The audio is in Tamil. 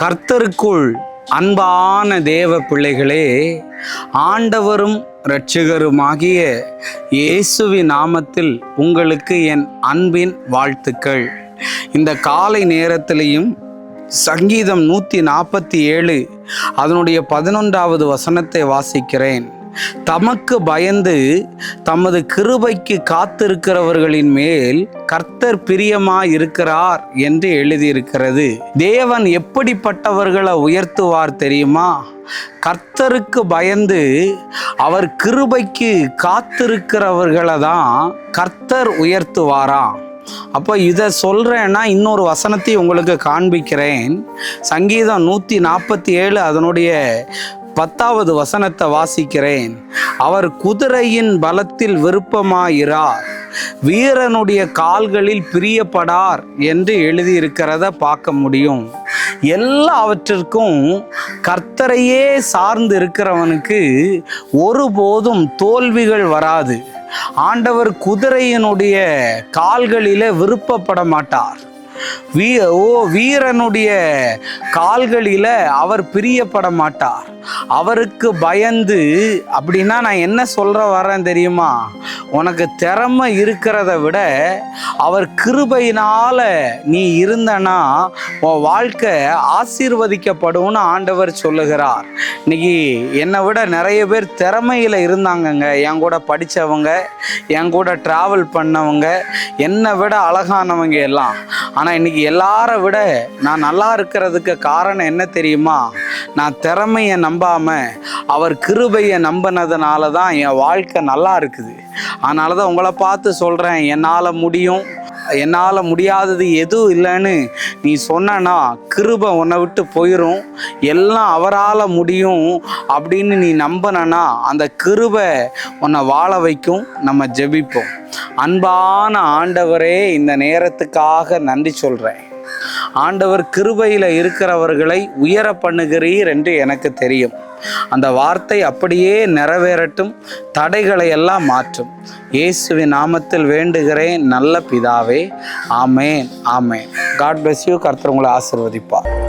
கர்த்தருக்குள் அன்பான தேவ பிள்ளைகளே ஆண்டவரும் இரட்சகருமாகிய இயேசுவி நாமத்தில் உங்களுக்கு என் அன்பின் வாழ்த்துக்கள். இந்த காலை நேரத்திலையும் சங்கீதம் நூற்றி நாற்பத்தி ஏழு அதனுடைய பதினொன்றாவது வசனத்தை வாசிக்கிறேன். தமக்கு பயந்து தமது கிருபைக்கு காத்திருக்கிறவர்களின் மேல் கர்த்தர் பிரியமாய் இருக்கிறார் என்று எழுதியிருக்கிறது. தேவன் எப்படிப்பட்டவர்களை உயர்த்துவார் தெரியுமா? கர்த்தருக்கு பயந்து அவர் கிருபைக்கு காத்திருக்கிறவர்களை தான் கர்த்தர் உயர்த்துவாராம் அப்போ இதை சொல்கிறேன்னா இன்னொரு வசனத்தையும் உங்களுக்கு காண்பிக்கிறேன். சங்கீதம் நூற்றி நாற்பத்தி ஏழு அதனுடைய பத்தாவது வசனத்தை வாசிக்கிறேன். அவர் குதிரையின் பலத்தில் விருப்பமாயிரார் வீரனுடைய கால்களில் பிரியப்படார் என்று எழுதியிருக்கிறத பார்க்க முடியும். எல்லாவற்றிற்கும் கர்த்தரையே சார்ந்து இருக்கிறவனுக்கு ஒருபோதும் தோல்விகள் வராது. ஆண்டவர் குதிரையினுடைய கால்களில விருப்பப்பட மாட்டார். வீ ஓ வீரனுடைய கால்களில் அவர் பிரியப்பட மாட்டார் அவருக்கு பயந்து அப்படின்னா நான் என்ன சொல்ற வரேன் தெரியுமா? உனக்கு திறமை இருக்கிறத விட அவர் கிருபையினால நீ இருந்தனா உன் வாழ்க்கை ஆசீர்வதிக்கப்படும்னு ஆண்டவர் சொல்லுகிறார். இன்னைக்கு என்னை விட நிறைய பேர் திறமையில் இருந்தாங்கங்க. என் கூட படித்தவங்க என் கூட ட்ராவல் பண்ணவங்க என்னை விட அழகானவங்க எல்லாம். ஆனால் இன்னைக்கு எல்லார விட நான் நல்லா இருக்கிறதுக்கு காரணம் என்ன தெரியுமா? நான் திறமையை நம்பாமல் அவர் கிருபையை நம்பினதுனால தான் என் வாழ்க்கை நல்லா இருக்குது. அதனால தான் உங்களை பார்த்து சொல்கிறேன் என்னால் முடியும் என்னால் முடியாதது எதுவும் இல்லைன்னு நீ சொன்னா கிருபை உன்னை விட்டு போயிடும் எல்லாம் அவரால் முடியும் அப்படின்னு நீ நம்பினா அந்த கிருபை உன்னை வாழ வைக்கும் நம்ம ஜெபிப்போம். அன்பான ஆண்டவரே இந்த நேரத்துக்காக நன்றி சொல்கிறேன் ஆண்டவர் கிருபையில் இருக்கிறவர்களை உயர பண்ணுகிறீர் என்று எனக்கு தெரியும். அந்த வார்த்தை அப்படியே நிறைவேறட்டும் தடைகளை எல்லாம் மாற்றும். இயேசுவின் நாமத்தில் வேண்டுகிறேன் நல்ல பிதாவே. ஆமேன் ஆமேன். காட் பிளஸ் யூ கர்த்தர் உங்களை ஆசிர்வதிப்பார்.